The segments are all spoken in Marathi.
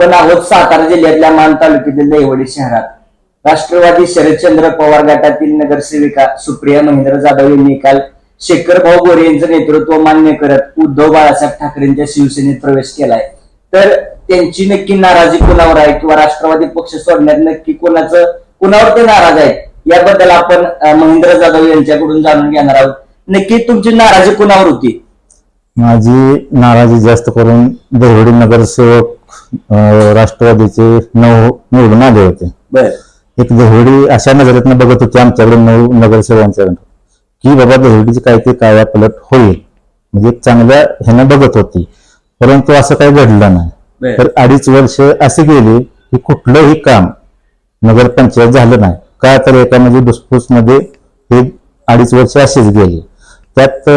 आपण आहोत सातारा जिल्ह्यातल्या मान तालुक्यातील दैवडी शहरात. राष्ट्रवादी शरदचंद्र पवार गटातील नगरसेविका सुप्रिया महेंद्र जाधव यांनी काल शेखर भाऊ गोरे यांचं नेतृत्व मान्य करत उद्धव बाळासाहेब ठाकरेंच्या शिवसेनेत प्रवेश केलाय. तर त्यांची नक्की नाराजी कुणावर आहे किंवा राष्ट्रवादी पक्ष सोडण्यात नक्की कोणाचं कुणावर ते नाराज आहेत याबद्दल आपण महेंद्र जाधव यांच्याकडून जाणून घेणार आहोत. नक्की तुमची नाराजी कुणावर होती? माझी नाराजी जास्त करून देवडी नगरसेवक राष्ट्रवादीचे नऊ निवडून आले होते. एक देवडी अशा नजरेतनं बघत होती आमच्याकडे नऊ नगरसेवकांच्याकडे की बाबा देवडीची काहीतरी कायापलट होईल. म्हणजे चांगल्या ह्यानं बघत होती. परंतु असं काही घडलं नाही. तर अडीच वर्ष असे गेली की कुठलंही काम नगरपंचायत झालं नाही. का तर एका म्हणजे डुसफूसमध्ये हे अडीच वर्ष अशीच गेली. त्यात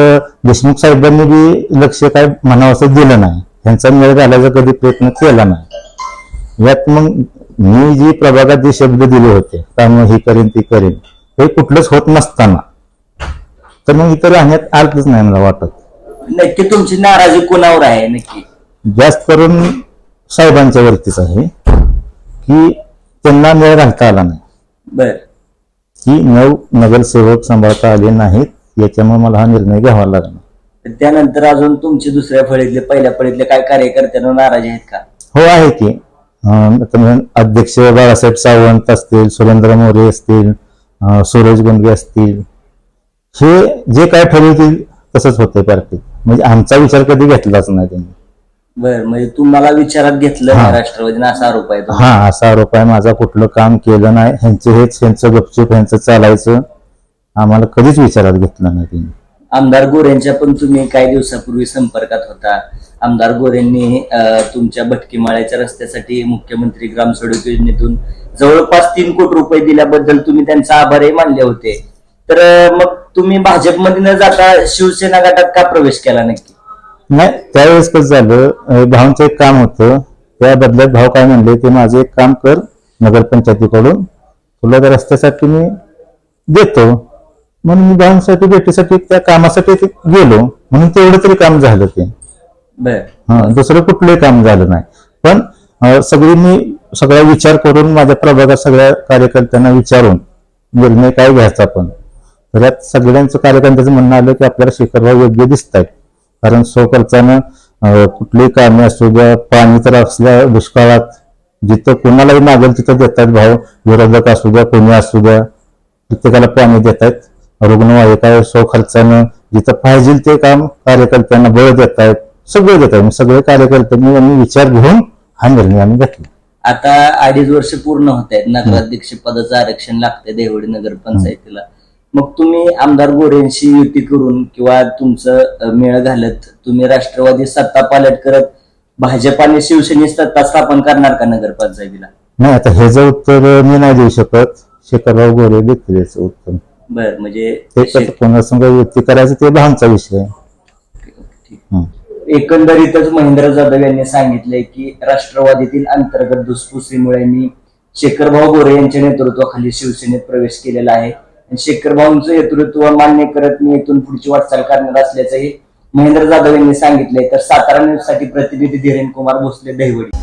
देशमुख साहेबांनी बी लक्ष काय म्हणावं असं दिलं नाही. त्यांचा मेळ घालायचा कधी प्रयत्न केला नाही. यात मग मी जी प्रभागात जे शब्द दिले होते त्यामुळे ही करेन ती करेन हे कुठलंच होत नसताना तर मग इथं राहण्यात अर्थच नाही मला वाटत. नक्की तुमची नाराजी कुणावर आहे नक्की? जास्त करून साहेबांच्या वरतीच आहे की त्यांना मेळ घालता आला नाही. बर. की नऊ नगरसेवक सांभाळता आले नाहीत याच्यामुळे मला हा निर्णय घ्यावा लागला. त्यानंतर अजून तुमचे दुसऱ्या फळीतले पहिल्या फळीतले काय कार्यकर्त्यांना नाराज आहेत का? हो आहे की. अं, आता अध्यक्ष बाळासाहेब सावंत असतील सुरेंद्र मोरे असतील अं, सूरज गुंडगे असतील हे जे काय ठरवतील तसंच होते पार्टीत म्हणजे आमचा विचार कधी घेतलाच नाही त्यांनी. बर म्हणजे तुम्हाला विचारात घेतलं हा. राष्ट्रवादीने असा आरोप आहे तो. हा असा आरोप आहे. माझा कुठलं काम केलं नाही. ह्यांचे हेच ह्यांचं गपचूप ह्यांचं चालायचं. आम्हाला कधीच विचारात घेतलं नाही त्यांनी. आमदार गोऱ्यांच्या पण तुम्ही काही दिवसापूर्वी संपर्कात होता. आमदार गोऱ्यांनी तुमच्या भटकीमाळ्याच्या रस्त्यासाठी मुख्यमंत्री ग्राम सडक योजनेतून जवळपास तीन कोटी रुपये दिल्याबद्दल तुम्ही त्यांचा आभारही मानले होते. तर मग तुम्ही भाजपमध्ये न जाता शिवसेना गटात का प्रवेश केला नक्की? नाही त्यावेळेस कसं झालं अं, भावांचं एक काम होतं. त्या बदल्यात भाव काय म्हणले ते माझं एक काम कर नगरपंचायतीकडून. तुला त्या रस्त्यासाठी मी देतो. म्हणून मी भावांसाठी भेटीसाठी त्या कामासाठी ते गेलो. म्हणून तेवढं तरी काम झालं ते. हा दुसरं कुठलंही काम झालं नाही. पण सगळी मी सगळा विचार करून माझ्या प्रभागात सगळ्या कार्यकर्त्यांना विचारून निर्णय काय घ्यायचा पण. तर यात सगळ्यांचं कार्यकर्त्याचं म्हणणं आलं की आपल्याला शिखरभाव योग्य दिसत आहेत कारण स्वखर्चानं कुठलीही कामे असू द्या पाणी तर असल्या दुष्काळात जिथं कोणालाही मागेल तिथं देतात भाव. विरोधक असू द्या कोणी असू द्या प्रत्येकाला पाणी देत आहेत रुग्णवाहिका स्वखर्चानं जिथं पाहिजे ते काम कार्यकर्त्यांना बळ देत आहेत सगळे देत आहेत सगळे कार्यकर्त्यांनी आम्ही विचार घेऊन हा निर्णय आम्ही घेतला. आता अडीच वर्ष पूर्ण होत आहेत नगराध्यक्ष पदाचं आरक्षण लागतंय देवडी नगर पंचायतीला. मग तुम्ही आमदार गोरेंशी युती करून किंवा तुमचं मेळ घालत तुम्ही राष्ट्रवादी सत्ता पालट करत भाजप आणि शिवसेने सत्ता स्थापन करणार का नगर पंचायतीला? नाही आता ह्याचं उत्तर मी नाही देऊ शकत. शेखरराव गोरे देतील याचं उत्तर. बर म्हणजे ते कसं कोणासंग युती करायचं ते भावचा विषय आहे. हं. एकंदरीतच महेंद्र जाधव यांनी सांगितलंय की राष्ट्रवादीतील अंतर्गत धुसफुसीमुळे मी शेखरभाऊ गोरे यांच्या नेतृत्वाखाली शिवसेनेत प्रवेश केलेला आहे आणि शेखरभाऊंचं नेतृत्व मान्य करत मी इथून पुढची वाटचाल करणार असल्याचंही महेंद्र जाधव यांनी सांगितलंय तर सातारा न्यूजसाठी प्रतिनिधी धीरेन कुमार भोसले दहिवडी